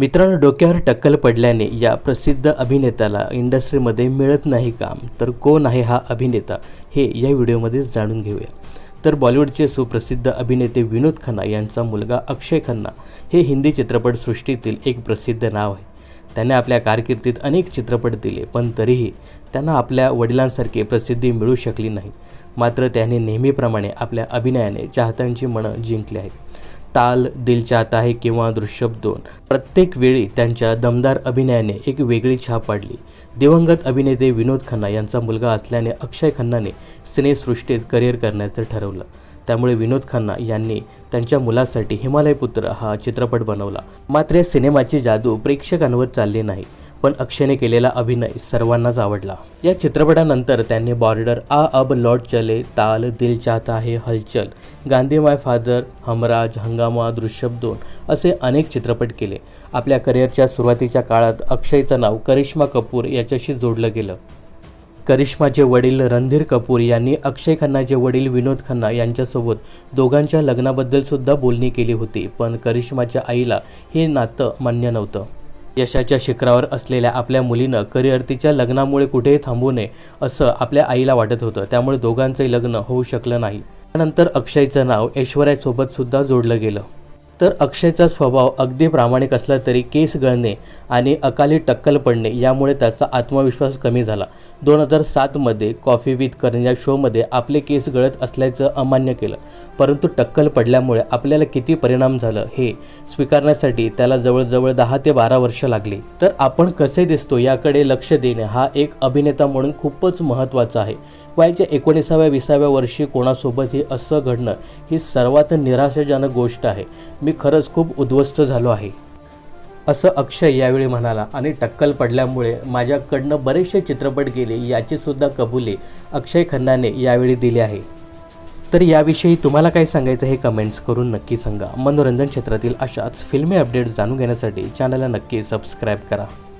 मित्रांनो डोक्यावर टक्कल पडल्याने या प्रसिद्ध अभिनेत्याला इंडस्ट्रीमध्ये मिळत नाही काम. तर कोण आहे हा अभिनेता हे या व्हिडिओमध्ये जाणून घेऊया. तर बॉलिवूडचे सुप्रसिद्ध अभिनेते विनोद खन्ना यांचा मुलगा अक्षय खन्ना हे हिंदी चित्रपटसृष्टीतील एक प्रसिद्ध नाव आहे. त्याने आपल्या कारकिर्दीत अनेक चित्रपट दिले पण तरीही त्यांना आपल्या वडिलांसारखी प्रसिद्धी मिळू शकली नाही. मात्र त्याने नेहमीप्रमाणे आपल्या अभिनयाने चाहत्यांची मनं जिंकली आहेत. ताल दिल चाहता है किंवा दृश्यप दोन. प्रत्येक वेळी त्यांच्या दमदार अभिनयाने एक वेगळी छाप पाडली. दिवंगत अभिनेते विनोद खन्ना यांचा मुलगा असल्याने अक्षय खन्नाने सिनेसृष्टीत करिअर करण्याचं ठरवलं. त्यामुळे विनोद खन्ना यांनी त्यांच्या मुलासाठी हिमालय पुत्र हा चित्रपट बनवला. मात्र या सिनेमाची जादू प्रेक्षकांवर चालली नाही. पण अक्षयने केलेला अभिनय सर्वांनाच आवडला. या चित्रपटानंतर त्यांनी बॉर्डर आ अब लौट चले ताल दिल चाहता है हलचल गांधी माय फादर हमराज हंगामा दृश्यम दोन असे अनेक चित्रपट केले. आपल्या करिअरच्या सुरुवातीच्या काळात अक्षयचं नाव करिश्मा कपूर याच्याशी जोडलं गेलं. करिश्माचे वडील रणधीर कपूर यांनी अक्षय खन्नाचे वडील विनोद खन्ना यांच्यासोबत दोघांच्या लग्नाबद्दल सुद्धा बोलणी केली होती पण करिश्माच्या आईला हे नातं मान्य नव्हतं. यशाच्या शिखरावर असलेल्या आपल्या मुलीनं करिअर तिच्या लग्नामुळे कुठेही थांबू नये असं आपल्या आईला वाटत होतं. त्यामुळे दोघांचंही लग्न होऊ शकलं नाही. त्यानंतर अक्षयचं नाव ऐश्वर्यासोबत सुद्धा जोडलं गेलं. तर अक्षयचा स्वभाव अगदी प्रामाणिक असला तरी केस गळणे आणि अकाली टक्कल पडणे यामुळे त्याचा आत्मविश्वास कमी झाला. दोन हजार सातमध्ये कॉफी विथ करण या शोमध्ये आपले केस गळत असल्याचं अमान्य केलं. परंतु टक्कल पडल्यामुळे आपल्याला किती परिणाम झालं हे स्वीकारण्यासाठी त्याला जवळजवळ दहा ते बारा वर्ष लागली. तर आपण कसे दिसतो याकडे लक्ष देणे हा एक अभिनेता म्हणून खूपच महत्त्वाचा आहे. वयाच्या एकोणीसाव्या विसाव्या वर्षी कोणासोबतही असं घडणं ही सर्वात निराशाजनक गोष्ट आहे. मी मी खरंच खूप उद्ध्वस्त झालो आहे. असं अक्षय यावेळी म्हणाला आणि टक्कल पडल्यामुळे माझ्याकडनं बरेचसे चित्रपट गेले याचीसुद्धा कबुली अक्षय खन्नाने यावेळी दिली आहे. तर याविषयी तुम्हाला काय सांगायचं हे कमेंट्स करून नक्की सांगा. मनोरंजन क्षेत्रातील अशाच फिल्मी अपडेट्स जाणून घेण्यासाठी चॅनलला नक्की सबस्क्राईब करा.